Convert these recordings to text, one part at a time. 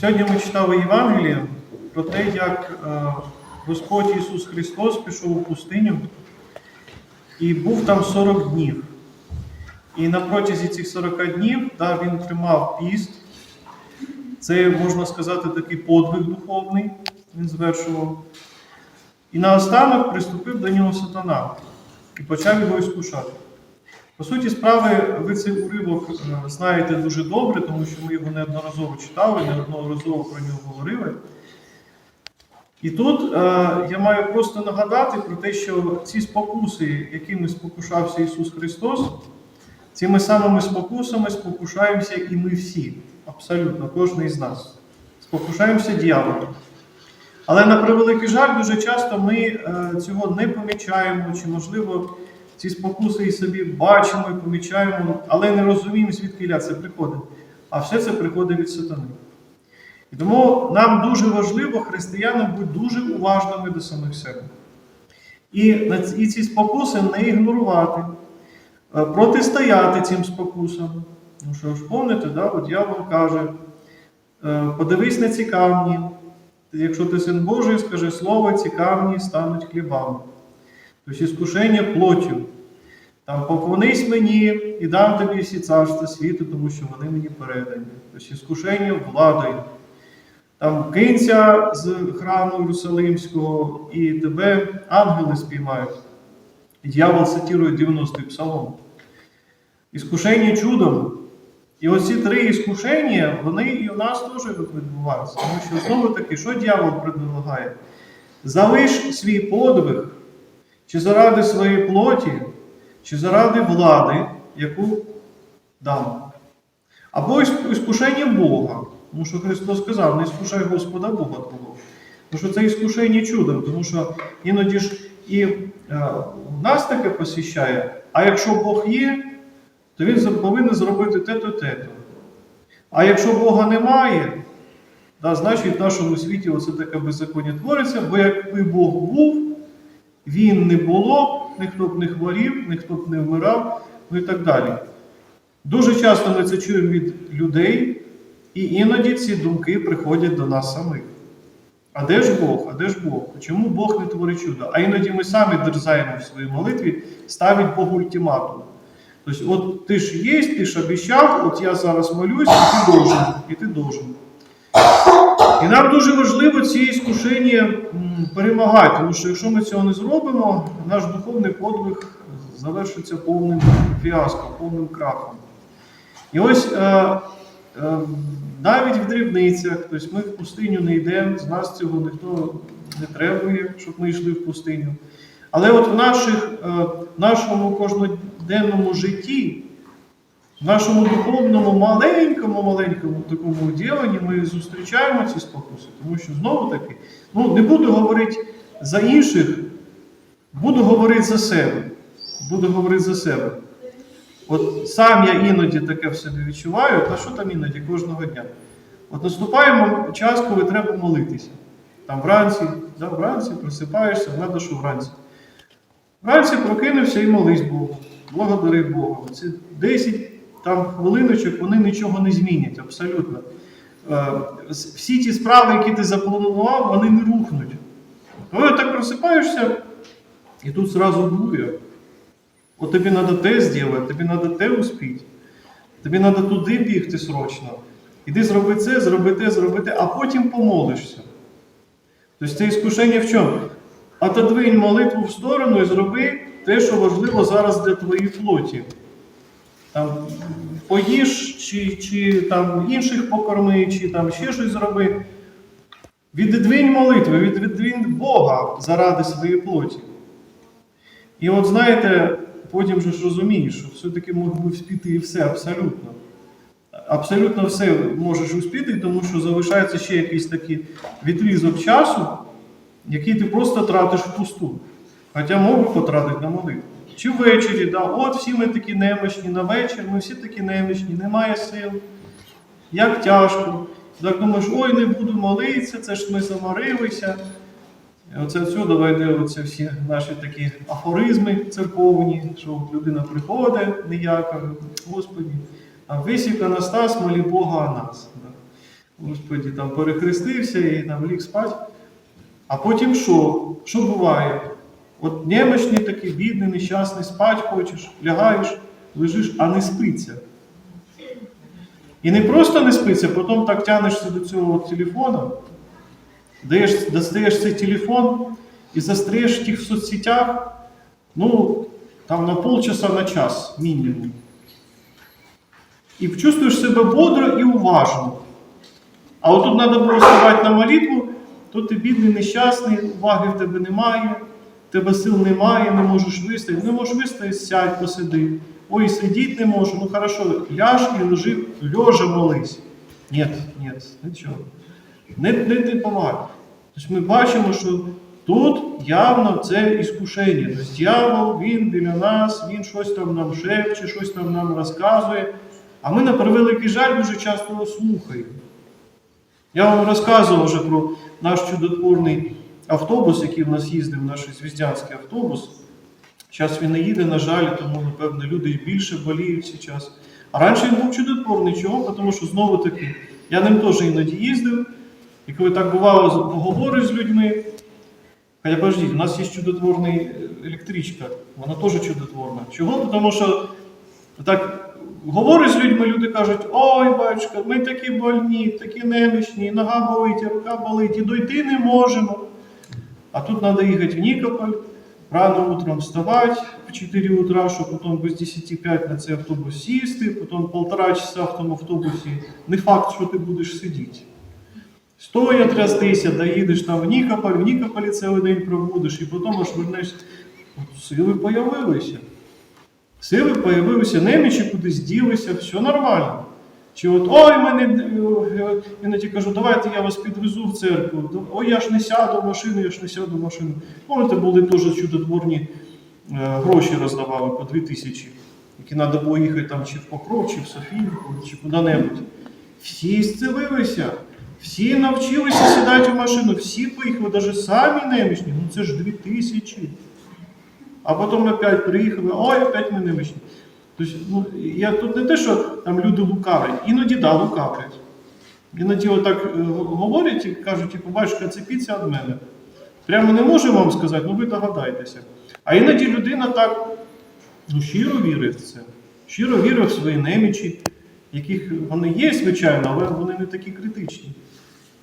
Сьогодні ми читали Євангеліє про те, як е, Господь Ісус Христос пішов у пустиню і був там 40 днів. І на протязі цих 40 днів да, він тримав піст. Це, можна сказати, такий подвиг духовний він звершував. І наостанок приступив до нього сатана і почав його іскушати. По суті справи, ви цей уривок е, знаєте дуже добре, тому що ми його неодноразово читали, неодноразово про нього говорили. І тут е, я маю просто нагадати про те, що ці спокуси, якими спокушався Ісус Христос, цими самими спокусами спокушаємося і ми всі, абсолютно, кожен із нас. Спокушаємося дьяволом. Але на превеликий жаль, дуже часто ми е, цього не помічаємо, чи, можливо, ці спокуси і собі бачимо і помічаємо, але не розуміємо, звідки це приходить. А все це приходить від сатани. І тому нам дуже важливо, християнам, бути дуже уважними до самих себе. І, і ці спокуси не ігнорувати, е, протистояти цим спокусам. Ну що ж, помните, да? от дьявол каже, е, подивись на ці камні. Якщо ти син Божий, скажи слово, ці камні стануть хлібами. Тобто іскушення плоттю. Там поклонись мені і дам тобі всі царства світу, тому що вони мені передані. Тобто іскушення владою. Там кинься з храму Єрусалимського, і тебе ангели спіймають. Дьявол цитує 90-й псалом. Іскушення чудом. І оці три іскушення, вони і у нас теж відбуваються. Тому що знову таки, що дьявол предлагає? Залиш свій подвиг, чи заради своєї плоті, чи заради влади, яку дам. Або іскушення Бога. Тому що Христос сказав, не іскушай Господа Бога Твого. Тому що це іскушення чудом, тому що іноді ж і е, нас таке посвящає, а якщо Бог є, то він повинен зробити те-то, те-то. А якщо Бога немає, да, значить в нашому світі оце таке беззаконня твориться, бо якби Бог був, він не було, ніхто б не хворів, ніхто б не вмирав, ну і так далі. Дуже часто ми це чуємо від людей, і іноді ці думки приходять до нас самих. А де ж Бог? А де ж Бог? Чому Бог не творить чудо? А іноді ми самі дерзаємо в своїй молитві, ставить Богу ультиматум. Тобто, от ти ж є, ти ж обіцяв, от я зараз молюсь, і ти должен, і ти должен. І нам дуже важливо ці іскушення перемагати, тому що якщо ми цього не зробимо, наш духовний подвиг завершиться повним фіаско, повним крахом. І ось е, е, навіть в дрібницях, тобто ми в пустиню не йдемо, з нас цього ніхто не требує, щоб ми йшли в пустиню. Але от в наших, е, в нашому кожноденному житті, в нашому духовному маленькому, маленькому такому діленні ми зустрічаємо ці спокуси, тому що знову таки, ну не буду говорити за інших, буду говорити за себе. Буду говорити за себе. От сам я іноді таке в собі відчуваю, та що там іноді кожного дня. От наступаємо час, коли треба молитися. Там вранці, да, вранці просипаєшся, треба, що вранці. Вранці прокинувся і молись Богу. Благодари Бога. Ці 10 там, хвилиночок вони нічого не змінять абсолютно. Е, всі ті справи, які ти запланував, вони не рухнуть. Коли так просипаєшся, і тут зразу бує. От тобі треба те зробити, тобі треба те успіти. Тобі треба туди бігти срочно. Іди зроби це, зроби те, зроби те, а потім помолишся. Тобто це іскушення в чому? Отодвинь молитву в сторону і зроби те, що важливо зараз для твоєї плоті. Там, поїж, чи, чи там, інших покорми, чи там ще щось зроби. Віддвинь молитви, віддвинь Бога заради своєї плоті. І от знаєте, потім же ж розумієш, що все-таки би вспіти і все абсолютно. Абсолютно все можеш успіти, тому що залишається ще якийсь такий відрізок часу, який ти просто тратиш впусту. Хоча мог би потратити на молитву. Чи ввечері, да, от всі ми такі немощні, на вечір ми всі такі немощні, немає сил, як тяжко. Так думаєш, ой, не буду молитися, це ж ми заморилися. Оце отсюди йде оце всі наші такі афоризми церковні, що людина приходить ніяка, Господі, а весь іконостас молі Бога о нас. Господі, там перехрестився і там ліг спать. А потім що? Що буває? От немощний такий бідний, нещасний, спать хочеш, лягаєш, лежиш, а не спиться. І не просто не спиться, потім так тянешся до цього от телефона, даєш, достаєш цей телефон і застряєш в соцсетях, ну, там на полчаса на час мінімум. І чувствуєш себе бодро і уважно. А от тут треба було вставати на молитву, то ти бідний, нещасний, уваги в тебе немає, тебе сил немає, не можеш вистояти. Не можеш вистояти, сядь, посиди. Ой, сидіти не можу. Ну хорошо, ляж і лежи, лежа молись. Ні, ні, нічого. Не, не, не помагай. Тобто ми бачимо, що тут явно це іскушення. Тобто дьявол, він біля нас, він щось там нам шепче, щось там нам розказує. А ми на превеликий жаль дуже часто слухаємо. Я вам розказував вже про наш чудотворний автобус, який в нас їздив, наш звіздянський автобус. Зараз він не їде, на жаль, тому, напевно, люди більше боліють зараз. А раніше він був чудотворний. Чого? Тому що знову таки, я ним теж іноді їздив, і коли так бувало, поговориш з людьми. Хоча подождіть, у нас є чудотворна електричка, вона теж чудотворна. Чого? Тому що так говориш з людьми, люди кажуть, ой, батюшка, ми такі больні, такі немічні, нога болить, рука болить, і дойти не можемо. А тут треба їхати в Нікополь, рано утром вставати в 4 утра, щоб потім без 10-5 на цей автобус сісти, потім полтора часа в тому автобусі. Не факт, що ти будеш сидіти. Стоя трястися, доїдеш там в Нікополь, в Нікополі цілий день проводиш, і потім аж вернешся. Сили появилися. Сили появилися, немічі кудись ділися, все нормально. Чи от ой, мене я іноді кажу, давайте я вас підвезу в церкву. Ой, я ж не сяду в машину, я ж не сяду в машину. Помните, були теж чудотворні е, гроші роздавали по 2 тисячі, які треба було їхати там чи в Покров, чи в Софіївку, чи куди-небудь. Всі зцілилися, всі навчилися сідати в машину, всі поїхали, навіть самі немічні. Ну це ж 2 тисячі. А потім опять приїхали, ой, опять ми немічні. Тобто, ну, я тут не те, що там люди лукавлять, іноді да, лукавлять. Іноді отак е, говорять і кажуть, типу, батюшка, цепіться від мене. Прямо не можу вам сказати, ну ви догадайтеся. А іноді людина так ну, щиро вірить в це, щиро вірить в свої немічі, яких вони є, звичайно, але вони не такі критичні.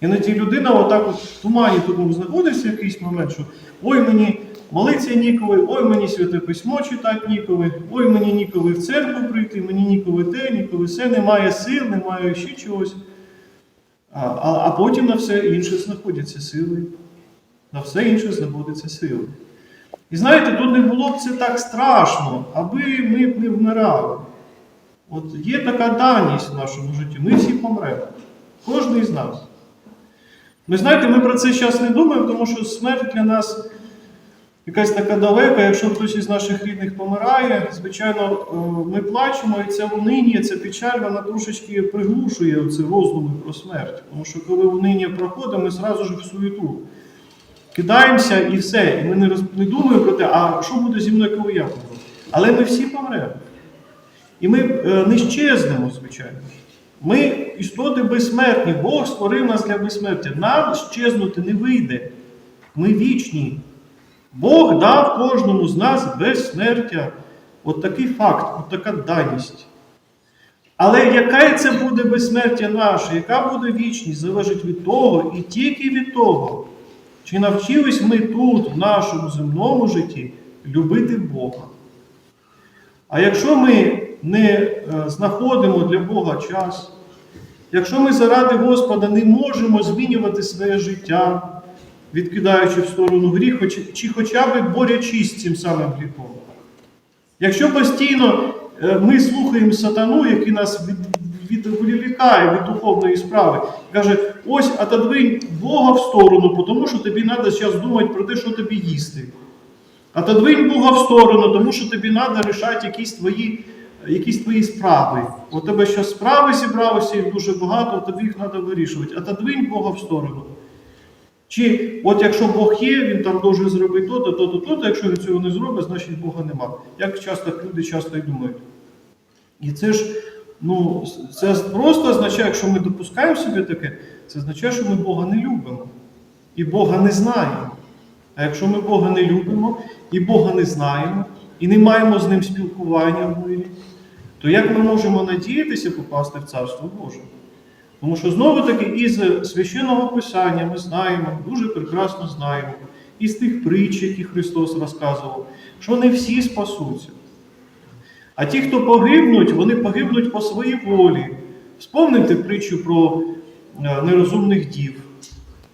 Іноді людина отак от в тумані тому знаходиться в якийсь момент, що ой мені молиться ніколи, ой мені святе письмо читати ніколи, ой мені ніколи в церкву прийти, мені ніколи те, ніколи все, немає сил, немає ще чогось. А, а, потім на все інше знаходяться сили. На все інше знаходяться сили. І знаєте, тут не було б це так страшно, аби ми б не вмирали. От є така даність в нашому житті, ми всі помремо. Кожен із нас. Ви знаєте, ми про це зараз не думаємо, тому що смерть для нас якась така далека. Якщо хтось із наших рідних помирає, звичайно, е, ми плачемо, і ця униння, ця печаль, вона трошечки приглушує ці роздуми про смерть. Тому що коли униння проходить, ми зразу ж в суету кидаємося і все. І ми не, роз... не думаємо про те, а що буде зі мною, коли я помру. Але ми всі помремо. І ми е, не щезнемо, звичайно. Ми істоти безсмертні. Бог створив нас для безсмертя. Нам щезнути не вийде. Ми вічні. Бог дав кожному з нас безсмертя. От такий факт, от така даність. Але яке це буде безсмертя наше, яка буде вічність, залежить від того і тільки від того, чи навчились ми тут, в нашому земному житті, любити Бога. А якщо ми не е, знаходимо для Бога час, якщо ми заради Господа не можемо змінювати своє життя, відкидаючи в сторону гріх, хоч- чи хоча б борючись з цим самим гріхом. Якщо постійно е, ми слухаємо сатану, який нас від, відволікає від духовної справи, каже, ось отодвинь Бога в сторону, тому що тобі треба зараз думати про те, що тобі їсти. Отодвинь Бога в сторону, тому що тобі треба рішати якісь твої, якісь твої справи. У тебе зараз справи зібралося їх дуже багато, тобі їх треба вирішувати. Отодвинь Бога в сторону. Чи от якщо Бог є, він там може зробити то-то, то-то, то-то, якщо він цього не зробить, значить Бога нема. Як часто люди часто й думають. І це ж Ну, це просто означає, якщо ми допускаємо собі таке, це означає, що ми Бога не любимо і Бога не знаємо. А якщо ми Бога не любимо і Бога не знаємо, і не маємо з ним спілкування в мирі, то як ми можемо надіятися попасти в Царство Боже? Тому що знову-таки із священного Писання ми знаємо, дуже прекрасно знаємо, із тих притч, які Христос розказував, що не всі спасуться. А ті, хто погибнуть, вони погибнуть по своїй волі. Вспомните притчу про е, нерозумних дів.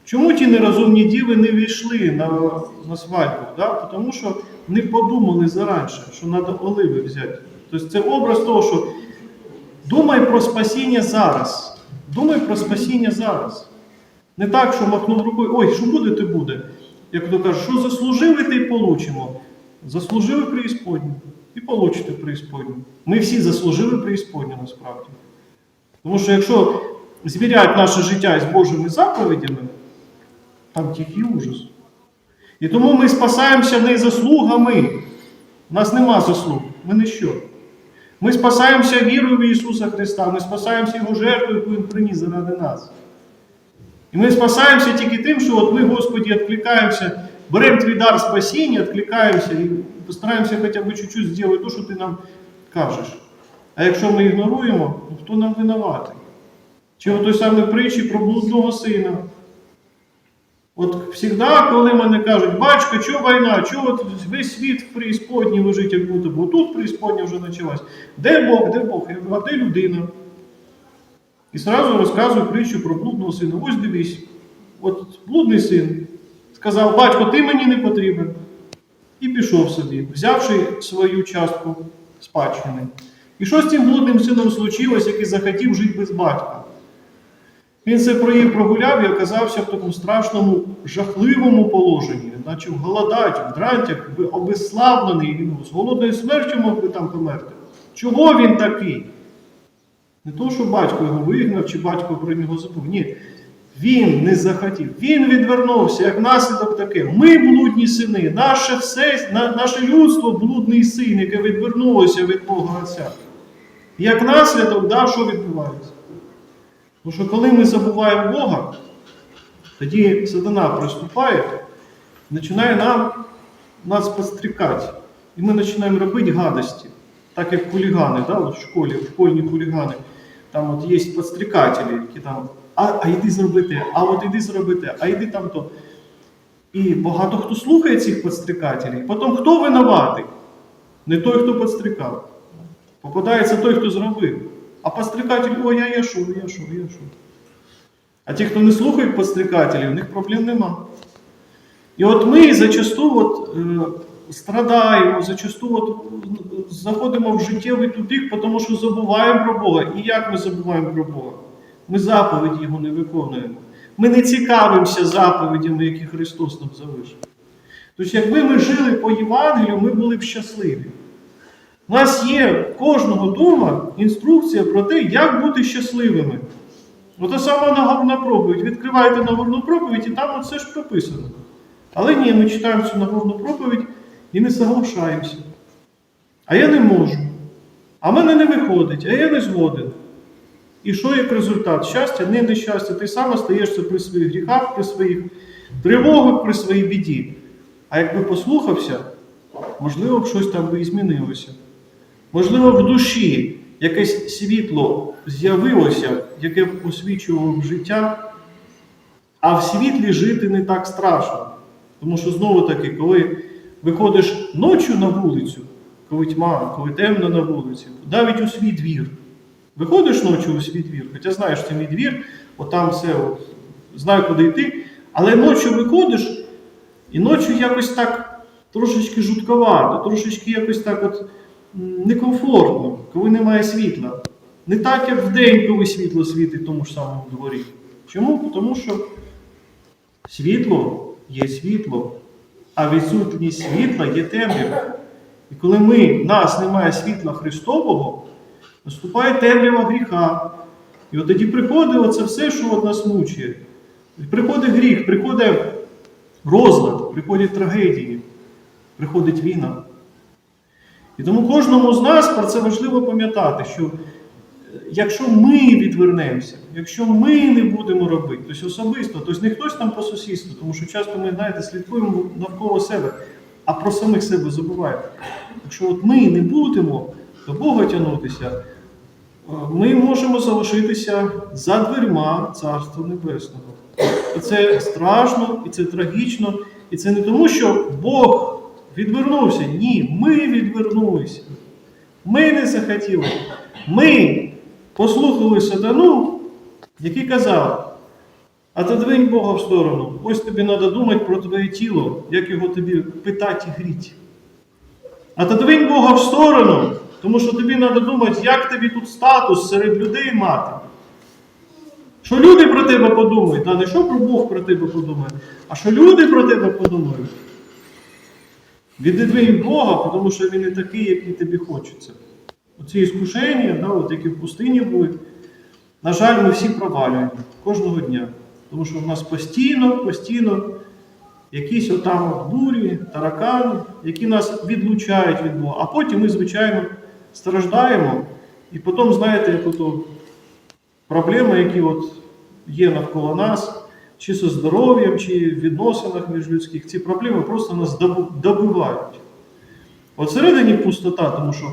Чому ті нерозумні діви не війшли на, на свадьбу? Да? Тому що не подумали заранше, що треба оливи взяти. Тобто це образ того, що думай про спасіння зараз. Думай про спасіння зараз. Не так, що махнув рукою, ой, що буде, те буде. Як то кажуть, що заслужили, те й получимо. Заслужили преісподню і получите преісподню. Ми всі заслужили преісподню насправді. Тому що якщо звіряти наше життя із Божими заповідями, там тихий ужас. І тому ми спасаємося не заслугами. У нас нема заслуг, ми не що. Ми спасаємося вірою в Ісуса Христа, ми спасаємося Його жертвою, яку Він приніс заради нас. І ми спасаємося тільки тим, що от ми, Господі, відкликаємося, беремо твій дар спасіння, відкликаємося і постараємося хоча б чуть-чуть зробити те, що ти нам кажеш. А якщо ми ігноруємо, ну хто нам винуватий? Чи той самій притчі про блудного сина? От завжди, коли мене кажуть, батько, що війна, чого весь світ в преісподній лежить, як будто, бо тут преісподня вже почалась. Де Бог, де Бог? Я говорю, а де людина? І зразу розказую притчу про блудного сина. Ось дивись, от блудний син сказав, батько, ти мені не потрібен. І пішов собі, взявши свою частку спадщини. І що з цим блудним сином случилось, який захотів жити без батька? Він це проїв прогуляв і оказався в такому страшному, жахливому положенні. Він почав голодати, в дрантях, обезславлений, він з голодною смертю мог би там померти. Чого він такий? Не то, що батько його вигнав, чи батько про нього забув. Ні. Він не захотів. Він відвернувся, як наслідок таке. Ми блудні сини, наше все, на- наше людство блудний син, яке відвернулося від Бога Отця. Як наслідок, да, що відбувається? Тому що коли ми забуваємо Бога, тоді сатана приступає, починає нам, нас підстрікати. І ми починаємо робити гадості. Так як хулігани, да, в школі, школьні хулігани. Там от є підстрікателі, які там, а, а йди зроби те, а от іди зроби те, а йди там то. І багато хто слухає цих підстрікателів. Потім хто винуватий? Не той, хто підстрікав. Попадається той, хто зробив. А підстрікатель, ой, я я що, я що, я що. А ті, хто не слухають підстрікателів, у них проблем нема. І от ми зачасту от, е, страдаємо, зачасту от, е, заходимо в життєвий тупик, тому що забуваємо про Бога. І як ми забуваємо про Бога? Ми заповіді Його не виконуємо. Ми не цікавимося заповідями, які Христос нам залишив. Тобто, якби ми жили по Євангелію, ми були б щасливі. У нас є кожного дома інструкція про те, як бути щасливими. Ота сама Нагорна проповідь. Відкриваєте Нагорну проповідь, і там все ж прописано. Але ні, ми читаємо цю Нагорну проповідь і не соглашаємося. А я не можу. А в мене не виходить, а я не згоден. І що як результат? Щастя, не нещастя. Ти сам остаєшся при своїх гріхах, при своїх тривогах, при своїй біді. А якби послухався, можливо б щось там би і змінилося. Можливо, в душі якесь світло з'явилося, яке б освічувало життя, а в світлі жити не так страшно. Тому що знову таки, коли виходиш ночі на вулицю, коли тьма, коли темно на вулиці, навіть у свій двір. Виходиш ночі у свій двір, хоча знаєш, це мій двір, от там все, от, знаю, куди йти, але ночі виходиш, і ночі якось так трошечки жутковато, трошечки якось так от некомфортно, коли немає світла. Не так, як вдень, коли світло світить в тому ж самому дворі. Чому? Тому що світло є світло, а відсутність світла є темрява. І коли ми, в нас немає світла Христового, наступає темрява гріха. І от тоді приходить оце все, що от нас мучає. Приходить гріх, приходить розлад, приходять трагедії, приходить війна. І тому кожному з нас про це важливо пам'ятати, що якщо ми відвернемося, якщо ми не будемо робити, тобто особисто, тобто не хтось там по сусідству, тому що часто ми, знаєте, слідкуємо навколо себе, а про самих себе забуваємо. Якщо от ми не будемо до Бога тягнутися, е, ми можемо залишитися за дверима Царства Небесного. І це страшно, і це трагічно, і це не тому, що Бог відвернувся. Ні, ми відвернулися. Ми не захотіли. Ми послухали сатану, який казав, отодвинь Бога в сторону. Ось тобі треба думати про твоє тіло, як його тобі питати і гріти. Отодвинь Бога в сторону, тому що тобі треба думати, як тобі тут статус серед людей мати. Що люди про тебе подумають, а не що про Бог про тебе подумає, а що люди про тебе подумають. Віддвинь Бога, тому що він не такий, який тобі хочеться. Оці іскушення, да, от які в пустині були, на жаль, ми всі провалюємо кожного дня. Тому що в нас постійно, постійно якісь отам от бурі, таракани, які нас відлучають від Бога. А потім ми, звичайно, страждаємо. І потім, знаєте, як проблеми, які от є навколо нас, чи зі здоров'ям, чи в відносинах міжлюдських, ці проблеми просто нас добивають. От всередині пустота, тому що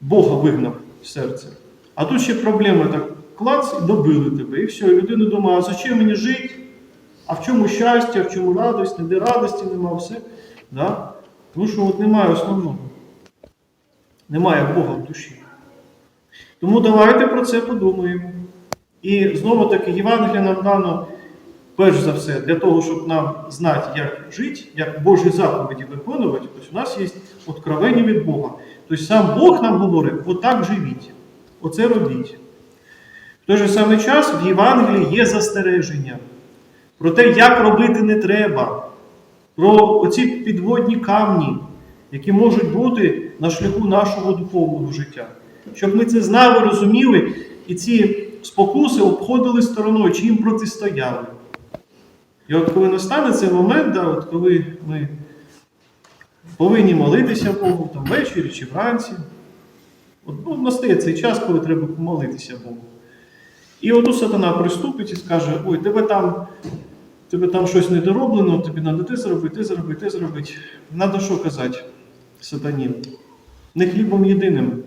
Бога вигнав серце. А тут ще проблеми так клац і добили тебе. І все, і людина думає, а зачем мені жити? А в чому щастя, в чому радість, ніде радості нема, все. Да? Тому що от немає основного. Немає Бога в душі. Тому давайте про це подумаємо. І знову таки, Євангелія нам дано, перш за все, для того, щоб нам знати, як жити, як Божі заповіді виконувати, тобто у нас є откровення від Бога. Тобто сам Бог нам говорить, отак живіть, оце робіть. В той же самий час в Євангелії є застереження про те, як робити не треба, про оці підводні камні, які можуть бути на шляху нашого духовного життя. Щоб ми це знали, розуміли, і ці спокуси обходили стороною, чи їм протистояли. І от коли настане цей момент, да, от коли ми повинні молитися Богу там ввечері чи вранці, от, ну, настає цей час, коли треба помолитися Богу. І отут сатана приступить і скаже: ой, тебе там, тебе там щось недороблено, тобі треба те зробити, те зробити, те зробити. Надо що казати сатані? Не хлібом єдиним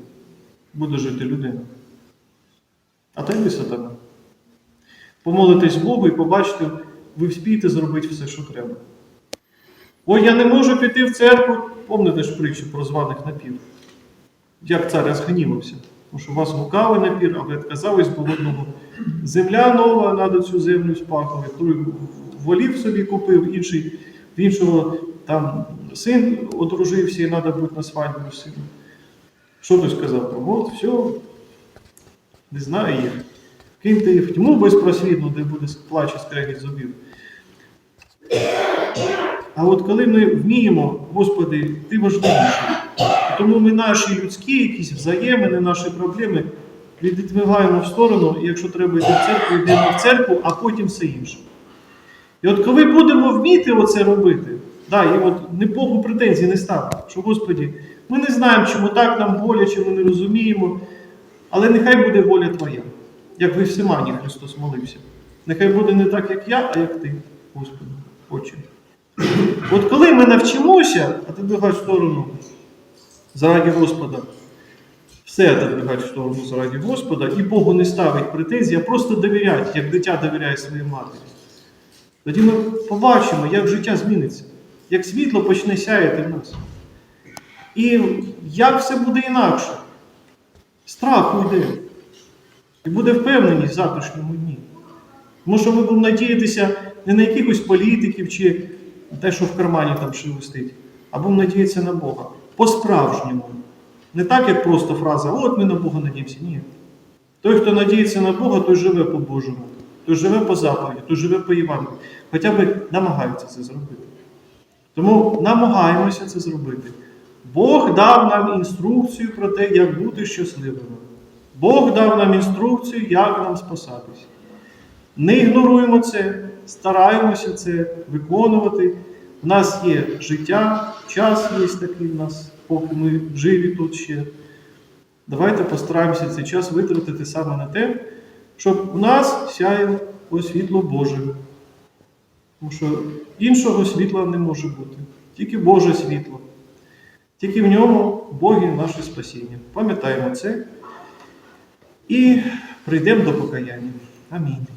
буде жити людина. А та й ви сатана. Помолитесь Богу і побачите, ви вспієте зробити все, що треба. Ой, я не можу піти в церкву. Помните ж притчу про званих напів. Як цар розгнівався. Тому що у вас гукали напір, а ви відказались бо одного. Земля нова, треба цю землю спахувати. Той волів собі купив, інший, в іншого там син одружився і треба бути на свадьбу сину. Що ти сказав? От, все, не знаю їх. Киньте їх в тьму безпросвітну, де буде плач і скрегіт зубів. А от коли ми вміємо, Господи, ти важливіший. Тому ми наші людські якісь взаємини, наші проблеми віддвигаємо в сторону, і якщо треба йти в церкву, йдемо в церкву, а потім все інше. І от коли будемо вміти оце робити, да, і от не Богу претензій не ставити, що Господі, ми не знаємо, чому так нам боляче, ми не розуміємо, але нехай буде воля Твоя, як в Всемані Христос молився. Нехай буде не так, як я, а як ти, Господи, Отче. От коли ми навчимося, а ти в сторону заради Господа, все отодвигати в сторону заради Господа, і Богу не ставить претензій, а просто довіряти, як дитя довіряє своїй матері. Тоді ми побачимо, як життя зміниться, як світло почне сяяти в нас. І як все буде інакше. Страх уйде. І буде впевненість в завтрашньому дні. Тому що ми будемо надіятися не на якихось політиків чи те, що в кармані там шелестить, а будемо надіятися на Бога. По-справжньому. Не так, як просто фраза, от ми на Бога надіємося. Ні. Той, хто надіється на Бога, той живе по-божому, той живе по заповіді, той живе по Євангелію. Хоча б намагаються це зробити. Тому намагаємося це зробити. Бог дав нам інструкцію про те, як бути щасливими. Бог дав нам інструкцію, як нам спасатись. Не ігноруємо це, стараємося це виконувати. У нас є життя, час є такий в нас, поки ми живі тут ще. Давайте постараємося цей час витратити саме на те, щоб у нас сяяло світло Боже. Тому що іншого світла не може бути. Тільки Боже світло. Тільки в ньому Боги наше спасіння. Пам'ятаємо це і прийдемо до покаяння. Амінь.